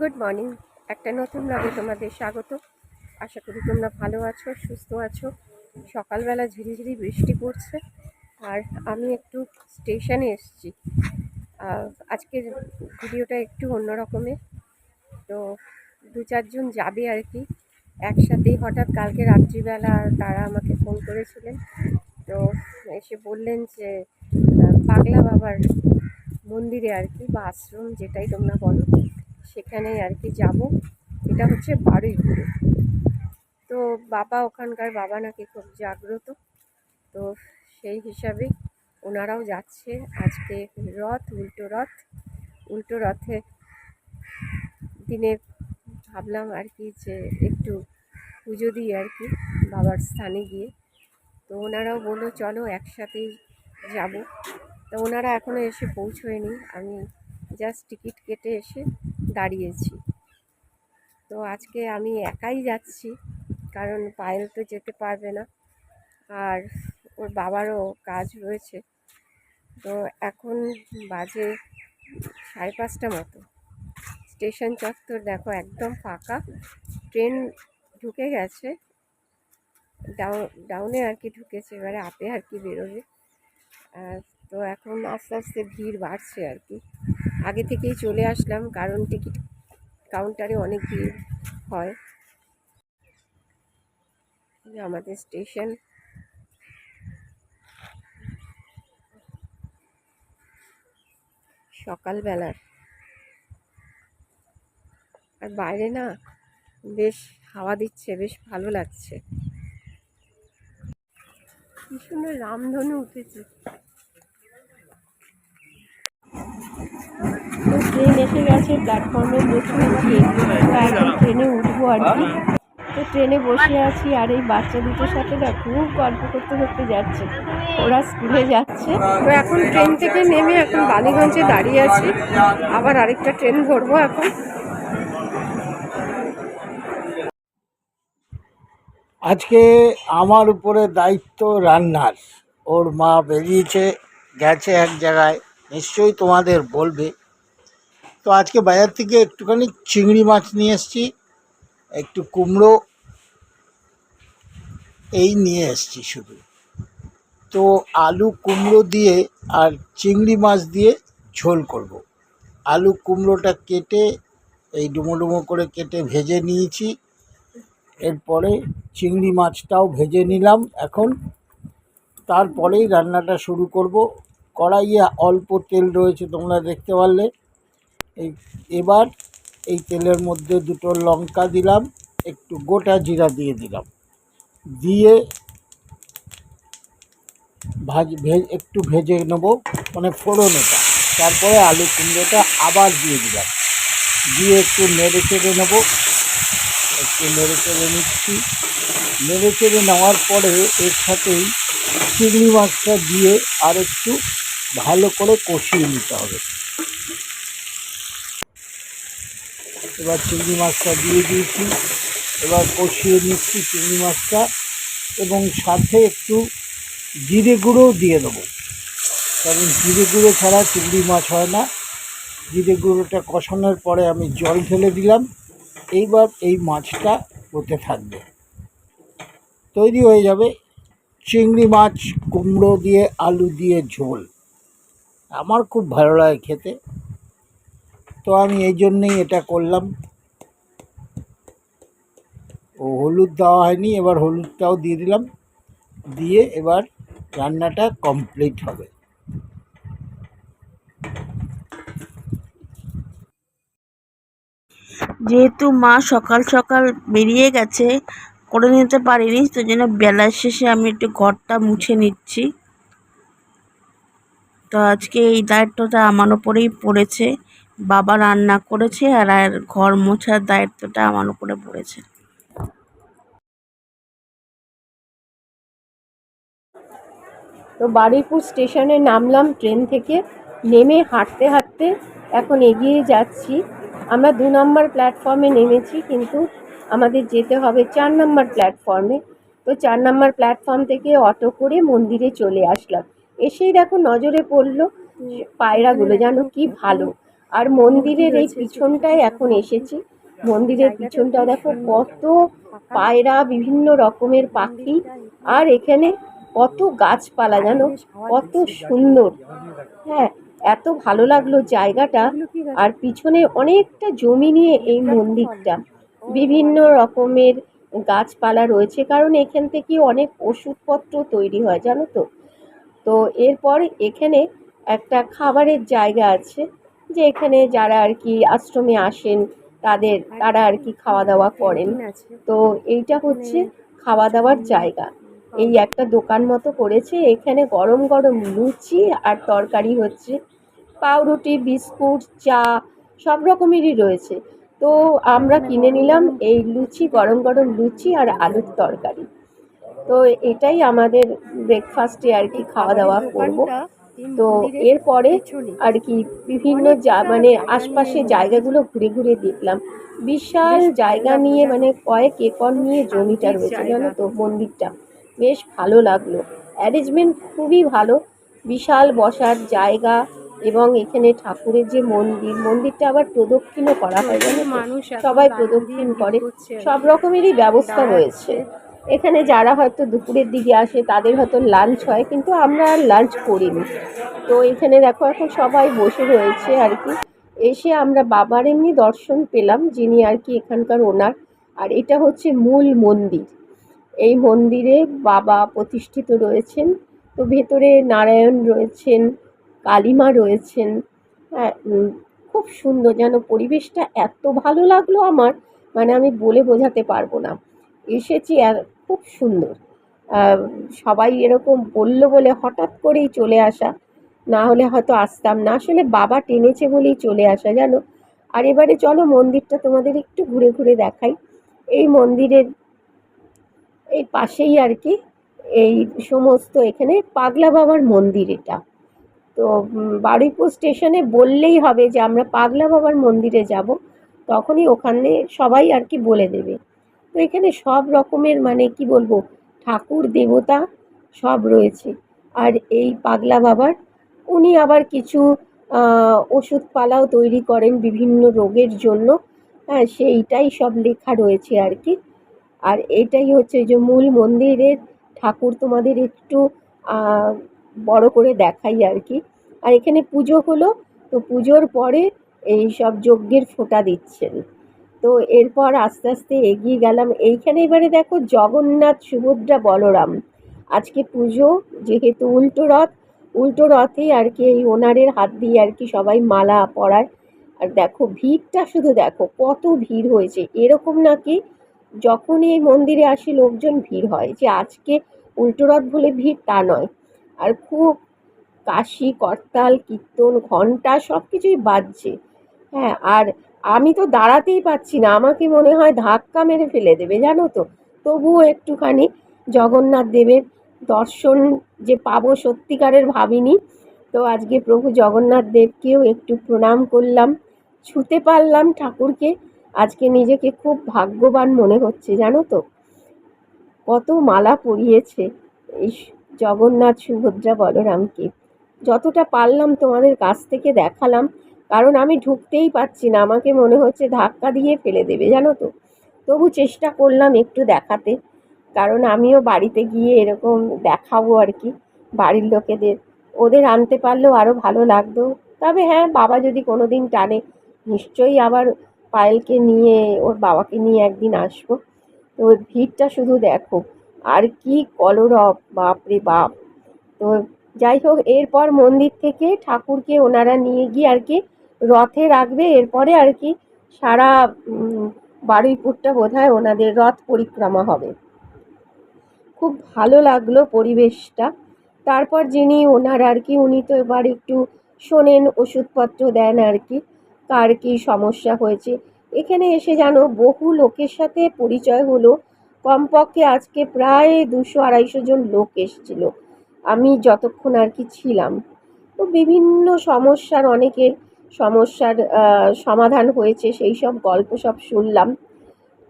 Good morning. একটা নতুন ব্লগে তোমাদের স্বাগত। আশা করি তোমরা ভালো আছো, সুস্থ আছো। সকালবেলা ঝিরিঝিরি বৃষ্টি পড়ছে আর আমি একটু স্টেশনে এসেছি। আজকের ভিডিওটা একটু অন্য রকমের তো দু চারজন যাবে আর কি। একসাথেই হঠাৎ কালকে রাত্রিবেলা তারা আমাকে ফোন করেছিলেন। তো এসে বললেন যে পাগলা বাবার মন্দিরে আর কি বা আশ্রম যেটাই তোমরা বলো। সেখানে আর কি যাব। এটা হচ্ছে বারুইপুরে। তো বাবা ওখানকার, বাবা নাকি খুব জাগ্রত। তো সেই হিসাবে ওনারাও যাচ্ছে। আজকে রথ, উল্টো রথ। উল্টো রথে দিনে ভাবলাম আর কি যে একটু পুজো দিই আর কি বাবার স্থানে গিয়ে। তো ওনারাও বলল, চলো একসাথেই যাব। তো ওনারা এখনও এসে পৌঁছোয়নি। আমি জাস্ট টিকিট কেটে এসে দাঁড়িয়েছি। তো আজকে আমি একাই যাচ্ছি, কারণ পায়েল তো যেতে পারবে না। আর ওর বাবারও কাজ রয়েছে। তো এখন বাজে সাড়ে পাঁচটা মতো। স্টেশন চত্বর দেখো একদম ফাঁকা। ট্রেন ঢুকে গেছে। ডাউন ডাউনে আর কি ঢুকেছে, এবারে আপে আর কি বেরোবে। তো এখন আস্তে আস্তে ভিড় বাড়ছে আর কি। আগে থেকেই চলে আসলাম, কারণ টিকিট কাউন্টারে অনেক ভিড় হয়। আমাদের স্টেশন। সকালবেলার। আর বাইরে না বেশ হাওয়া দিচ্ছে, বেশ ভালো লাগছে। সুন্দর রামধনু উঠেছে। তো ট্রেন এসে গেছে প্ল্যাটফর্মে বসে আছি তা ট্রেনে উঠবো আর কি। তো ট্রেনে বসে আছি আর এই বাচ্চা দুটোর সাথে না খুব গল্প করতে করতে যাচ্ছে। ওরা স্কুলে যাচ্ছে। তো এখন ট্রেন থেকে নেমে এখন বালিগঞ্জে দাঁড়িয়ে আছি। আবার আরেকটা ট্রেন ধরবো এখন। আজকে আমার উপরে দায়িত্ব রান্নার। ওর মা বেরিয়েছে, গেছে এক জায়গায়। নিশ্চয়ই তোমাদের বলবে তো আজকে বাজার থেকে একটুখানি চিংড়ি মাছ নিয়ে এসেছি, একটু কুমড়ো, এই নিয়ে এসেছি শুধু। তো আলু কুমড়ো দিয়ে আর চিংড়ি মাছ দিয়ে ঝোল করব। আলু কুমড়োটা কেটে, এই ডুমো ডুমো করে কেটে ভেজে নিয়েছি। এরপরে চিংড়ি মাছটাও ভেজে নিলাম এখন। তারপরেই রান্নাটা শুরু করব। কড়াইয়ে অল্প তেল রয়েছে তোমরা দেখতে পারলে। এই, এবার এই তেলের মধ্যে দুটো লঙ্কা দিলাম, একটু গোটা জিরা দিয়ে দিলাম। দিয়ে ভাজ ভে একটু ভেজে নেব মানে ফোড়ন এটা তারপরে আলু কুমড়োটা আবার দিয়ে দিলাম। দিয়ে একটু নেড়ে চেড়ে নেব। একটু নেড়ে চেড়ে নিচ্ছি। নেড়ে চেড়ে নেওয়ার পরে এর সাথেই চিংড়ি মাছটা দিয়ে আর একটু ভালো করে কষিয়ে নিতে হবে। এবার চিংড়ি মাছটা দিয়ে দিয়েছি। এবার কষিয়ে নিচ্ছি চিংড়ি মাছটা এবং সাথে একটু জিরে গুঁড়োও দিয়ে দেবো। কারণ জিরে গুঁড়ো ছাড়া চিংড়ি মাছ হয় না। জিরে গুঁড়োটা কষানোর পরে আমি জল ঢেলে দিলাম। এইবার এই মাছটা হতে থাকবে। তৈরি হয়ে যাবে চিংড়ি মাছ, কুমড়ো দিয়ে, আলু দিয়ে ঝোল। আমার খুব ভালো লাগে খেতে। তো আমি এই জন্যেই এটা করলাম। ও হলুদ দেওয়া হয়নি, এবার হলুদটাও দিয়ে দিলাম। দিয়ে এবার রান্নাটা কমপ্লিট হবে। যেহেতু মা সকাল সকাল বেরিয়ে গেছে, করে নিতে পারিনি, তো জন্য বেলার শেষে আমি একটু ঘরটা মুছে নিচ্ছি। তো আজকে এই দায়িত্বটা আমার ওপরেই পড়েছে। বাবা রান্না করেছে আর আর ঘর মোছার দায়িত্বটা আমার উপরে পড়েছে। তো বারুইপুর স্টেশনে নামলাম ট্রেন থেকে, নেমে হাঁটতে হাঁটতে এখন এগিয়ে যাচ্ছি। আমরা দু নম্বর প্ল্যাটফর্মে নেমেছি কিন্তু আমাদের যেতে হবে চার নম্বর প্ল্যাটফর্মে। তো চার নম্বর প্ল্যাটফর্ম থেকে অটো করে মন্দিরে চলে আসলাম। এসেই দেখো নজরে পড়ল পায়রাগুলো যেন কি ভালো। আর মন্দিরের এই পিছনটায় এখন এসেছি। মন্দিরের পিছনটা দেখো, কত পায়রা, বিভিন্ন রকমের পাখি। আর এখানে কত গাছপালা, জানো? কত সুন্দর। হ্যাঁ এত ভালো লাগল জায়গাটা। আর পিছনে অনেকটা জমি নিয়ে এই মন্দিরটা। বিভিন্ন রকমের গাছপালা রয়েছে, কারণ এখান থেকে অনেক ওষুধপত্র তৈরি হয়, জানো তো? তো এরপর এখানে একটা খাবারের জায়গা আছে। যে এখানে যারা আর কি আশ্রমে আসেন তাদের তারা আর কি খাওয়া দাওয়া করেন। তো এইটা হচ্ছে খাওয়া দাওয়ার জায়গা। এই একটা দোকান মতো করেছে। এখানে গরম গরম লুচি আর তরকারি হচ্ছে। পাউরুটি বিস্কুট চা সব রকমেরই রয়েছে। তো আমরা কিনে নিলাম এই লুচি গরম গরম লুচি আর আলুর তরকারি। তো এটাই আমাদের ব্রেকফাস্টে আর কি খাওয়া দাওয়া করব। তো এরপরে আর কি বিভিন্ন যা মানে আশপাশে জায়গাগুলো ঘুরে ঘুরে দেখলাম। বিশাল জায়গা নিয়ে মানে কয়েক একর নিয়ে জমিটা রয়েছে জানো তো মন্দিরটা। বেশ ভালো লাগল। অ্যারেঞ্জমেন্ট খুবই ভালো। বিশাল বসার জায়গা এবং এখানে ঠাকুরের যে মন্দির মন্দিরটা আবার প্রদক্ষিণও করা হয় জানো মানুষ সবাই প্রদক্ষিণ করে। সব রকমেরই ব্যবস্থা রয়েছে। এখানে যারা হয়তো দুপুরের দিকে আসে, তাদের হয়তো লাঞ্চ হয়, কিন্তু আমরা আর লাঞ্চ করিনি। তো এখানে দেখো, এখন সবাই বসে রয়েছে আর কি। এসে আমরা বাবার এমনি দর্শন পেলাম, যিনি আর কি এখানকার ওনার। আর এটা হচ্ছে মূল মন্দির। এই মন্দিরে বাবা প্রতিষ্ঠিত রয়েছেন। তো ভেতরে নারায়ণ রয়েছেন, কালিমা রয়েছেন। হ্যাঁ খুব সুন্দর যেন পরিবেশটা এত ভালো লাগল আমার মানে আমি বলে বোঝাতে পারব না। এসেছি খুব সুন্দর। সবাই এরকম বলল বলে হঠাৎ করেই চলে আসা। না হলে হয়তো আসতাম না। আসলে বাবা টেনেছে বলেই চলে আসা, জানো? আর এবারে চলো মন্দিরটা তোমাদের একটু ঘুরে ঘুরে দেখাই। এই মন্দিরের এই পাশেই আর কি, এই সমস্ত এখানে পাগলা বাবার মন্দির এটা। তো বারুইপুর স্টেশনে বললেই হবে যে আমরা পাগলা বাবার মন্দিরে যাব। তখনই ওখানে সবাই আর কি বলে দেবে। তো এখানে সব রকমের মানে কি বলব? ঠাকুর, দেবতা সব রয়েছে। আর এই পাগলা বাবার, উনি আবার কিছু ওষুধপালাও তৈরি করেন বিভিন্ন রোগের জন্য। হ্যাঁ সেইটাই সব লেখা রয়েছে আর কি। আর এটাই হচ্ছে যে মূল মন্দিরের ঠাকুর তোমাদের একটু বড় করে দেখাই আর কি। আর এখানে পুজো হলো, তো পুজোর পরে এই সব যজ্ঞের ফোঁটা দিচ্ছেন। তো এরপর আস্তে আস্তে এগিয়ে গেলাম। এইখানে এবারে দেখো জগন্নাথ, সুভদ্রা, বলরাম। আজকে পুজো, যেহেতু উল্টো রথ, উল্টো রথে আর কি এই ওনারের হাত দিয়ে আর কি সবাই মালা পরায়। আর দেখো ভিড়টা শুধু দেখো, কত ভিড় হয়েছে। এরকম নাকি যখন এই মন্দিরে আসি লোকজন ভিড় হয় যে আজকে উল্টো রথ বলে ভিড় তা নয়। আর খুব কাশি, করতাল, কীর্তন ঘণ্টা সব কিছুই বাজছে। হ্যাঁ আর আমি তো দাঁড়াতেই পাচ্ছি না, আমাকে মনে হয় ধাক্কা মেরে ফেলে দেবে, জানো তো। তবুও একটুখানি জগন্নাথ দেবের দর্শন যে পাবো সত্যিকারের ভাবিনি, তো আজকে প্রভু জগন্নাথ দেবকেও একটু প্রণাম করলাম, ছুতে পারলাম ঠাকুরকে, আজকে নিজেকে খুব ভাগ্যবান মনে হচ্ছে, জানো তো। কত মালা পরিয়েছে এই জগন্নাথ সুভদ্রা বলরামকে। যতটা পারলাম তোমাদের কাছ থেকে দেখালাম কারণ আমি ঢুকতেই পারছি না। আমাকে মনে হচ্ছে ধাক্কা দিয়ে ফেলে দেবে, জানো তো। তবু চেষ্টা করলাম একটু দেখাতে, কারণ আমিও বাড়িতে গিয়ে এরকম দেখাবো আর কি বাড়ির লোকেদের। ওদের আনতে পারলেও আরও ভালো লাগতো। তবে হ্যাঁ বাবা যদি কোনো দিন টানে, নিশ্চয়ই আবার পায়েলকে নিয়ে, ওর বাবাকে নিয়ে একদিন আসব। তো ভিড়টা শুধু দেখো, আর কি কলরব বাপরে বাপ। তো যাই হোক, এরপর মন্দির থেকে ঠাকুরকে ওনারা নিয়ে গিয়ে আর কি রথে রাখবে, এরপরে আর কি সারা বারুইপুরটা বোধ হয় ওনাদের রথ পরিক্রমা হবে। খুব ভালো লাগল পরিবেশটা। তারপর যিনি ওনার আর কি, উনি তো এবার একটু শোনেন ওষুধপত্র দেন আর কি, কার কী সমস্যা হয়েছে। এখানে এসে জানো, বহু লোকের সাথে পরিচয় হলো। কমপক্ষে আজকে প্রায় দুশো আড়াইশো জন লোক এসেছিল। আমি যতক্ষণ আর কি ছিলাম। তো বিভিন্ন সমস্যার অনেকের সমস্যার সমাধান হয়েছে, সেই সব গল্প সব শুনলাম।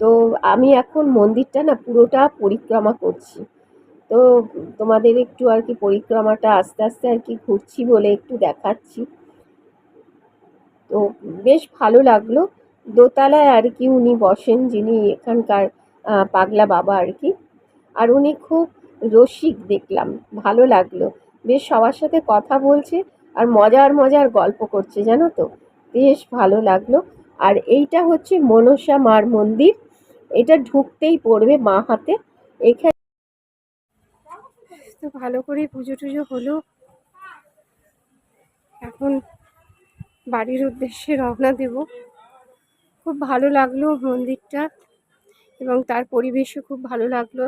তো আমি এখন মন্দিরটা না পুরোটা পরিক্রমা করছি। তো তোমাদের একটু আর কি পরিক্রমাটা আস্তে আস্তে আর কি ঘুরছি বলে একটু দেখাচ্ছি। তো বেশ ভালো লাগল। দোতলায় আর কি উনি বসেন যিনি এখানকার পাগলা বাবা আর কি। আর উনি খুব রসিক দেখলাম, ভালো লাগল। বেশ সবার সাথে কথা বলছে। আর মজার মজার গল্প করছে, জানো তো? বেশ ভালো লাগল। আর এইটা হচ্ছে মনসা মার মন্দির। এটা ঢুকতেই পড়বে মা হাতে। এখানে তো ভালো করে পুজো টুজো হলো। এখন বাড়ির উদ্দেশ্যে রওনা দেব। খুব ভালো লাগল মন্দিরটা এবং তার পরিবেশও খুব ভালো লাগল।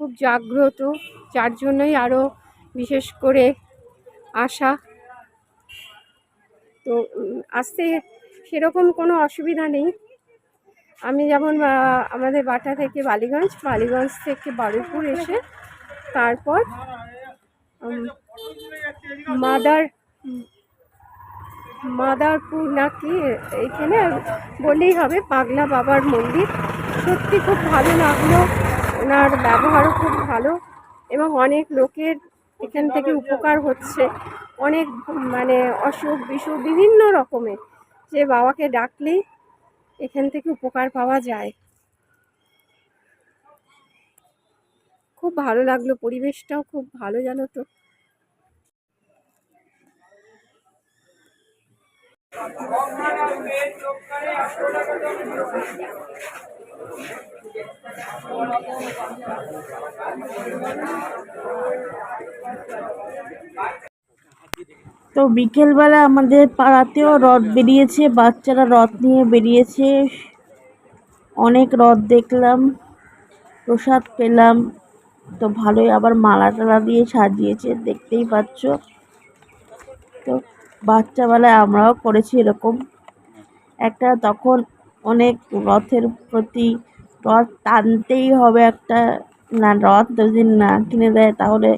খুব জাগ্রত। যার জন্যই আরও বিশেষ করে আসা তো আসতে সেরকম কোনো অসুবিধা নেই। আমি যেমন আমাদের বাটা থেকে বালিগঞ্জ বালিগঞ্জ থেকে বারুইপুর এসে তারপর মাদার, মাদারপুর নাকি এখানে বললেই হবে, পাগলা বাবার মন্দির। সত্যি খুব ভালো লাগল, ওনার ব্যবহারও খুব ভালো এবং অনেক লোকের এখান থেকে উপকার হচ্ছে। অনেক মানে অসুখ বিসুখ বিভিন্ন রকমের। যে বাবাকে ডাকলেই এখান থেকে উপকার পাওয়া যায়। খুব ভালো লাগল পরিবেশটাও খুব ভালো জানো তো। তো বিকেলবেলা আমাদের পাড়াতেও রথ বেরিয়েছে, বাচ্চারা রথ নিয়ে বেরিয়েছে। অনেক রথ দেখলাম, প্রসাদ পেলাম। তো ভালোই আবার মালা টালা দিয়ে সাজিয়েছে, দেখতেই পাচ্ছ। তো বাচ্চাবেলায় আমরাও করেছি এরকম। একটা তখন অনেক রথের প্রতি রথ টানতেই হবে একটা, না রথ যদি না কিনে দেয় তাহলে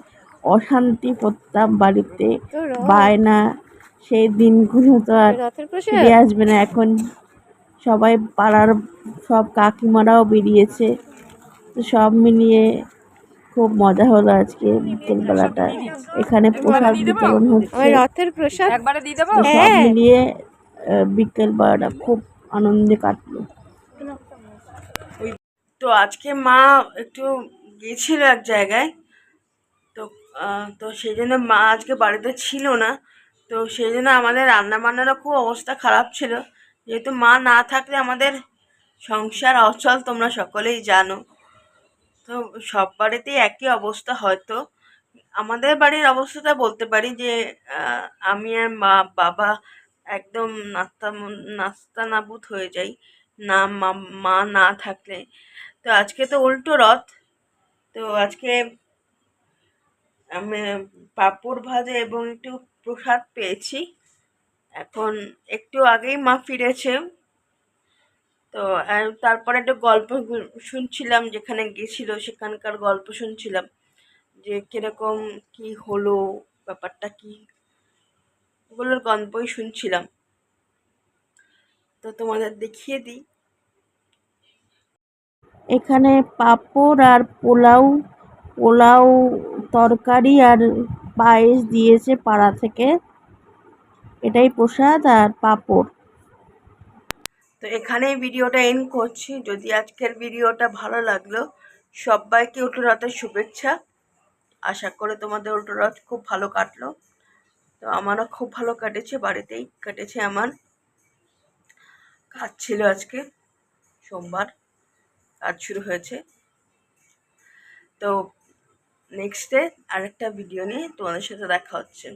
অশান্তি করতাম বাড়িতে রথ বায়না সেই দিনগুলো তো আর ফিরে আসবে না। এখন সবাই পাড়ার সব কাকিমারাও বেরিয়েছে। তো সব মিলিয়ে খুব মজা হলো আজকে বিকেলবেলাটা। এখানে প্রসাদ বিতরণ হচ্ছে। রথের প্রসাদ? সব হ্যাঁ। মিলিয়ে বিকেলবেলাটা খুব আনন্দে কাটলো। তো আজকে মা একটু গিয়েছিল এক জায়গায়। তো সেই জন্য মা আজকে বাড়িতে ছিল না। তো সেই জন্য আমাদের রান্না বান্নারও খুব অবস্থা খারাপ ছিল। যেহেতু মা না থাকলে আমাদের সংসার অচল, তোমরা সকলেই জানো। তো সব বাড়িতেই একই অবস্থা হয়তো। আমাদের বাড়ির অবস্থাটা বলতে পারি যে আমি আর মা, বাবা একদম নাস্তা নাস্তা নাবুদ হয়ে যাই। না মা না থাকলে। তো আজকে তো উল্টো রথ। তো আজকে পাঁপড় ভাজা এবং একটু প্রসাদ পেয়েছি। এখন একটু আগেই মা ফিরেছে। তো তারপরে একটা গল্প শুনছিলাম যেখানে গেছিল সেখানকার গল্প শুনছিলাম যে কীরকম কি হলো, ব্যাপারটা কি? ওগুলোর গল্পই শুনছিলাম। তো তোমাদের দেখিয়ে দিই। এখানে পাপড় আর পোলাও পোলাও তরকারি আর পায়েস দিয়েছে পাড়া থেকে। এটাই প্রসাদ আর পাঁপড়। তো এখানেই ভিডিওটা এন্ড করছি। যদি আজকের ভিডিওটা ভালো লাগল, সবাইকে রথের শুভেচ্ছা। আশা করে তোমাদের উল্টো রথ খুব ভালো কাটলো। তো আমারও খুব ভালো কাটেছে, বাড়িতেই কেটেছে আমার। কাজ ছিল আজকে, সোমবার। কাজ শুরু হয়েছে। তো নেক্সট আরেকটা ভিডিও নিয়ে তোমাদের সাথে দেখা হচ্ছে।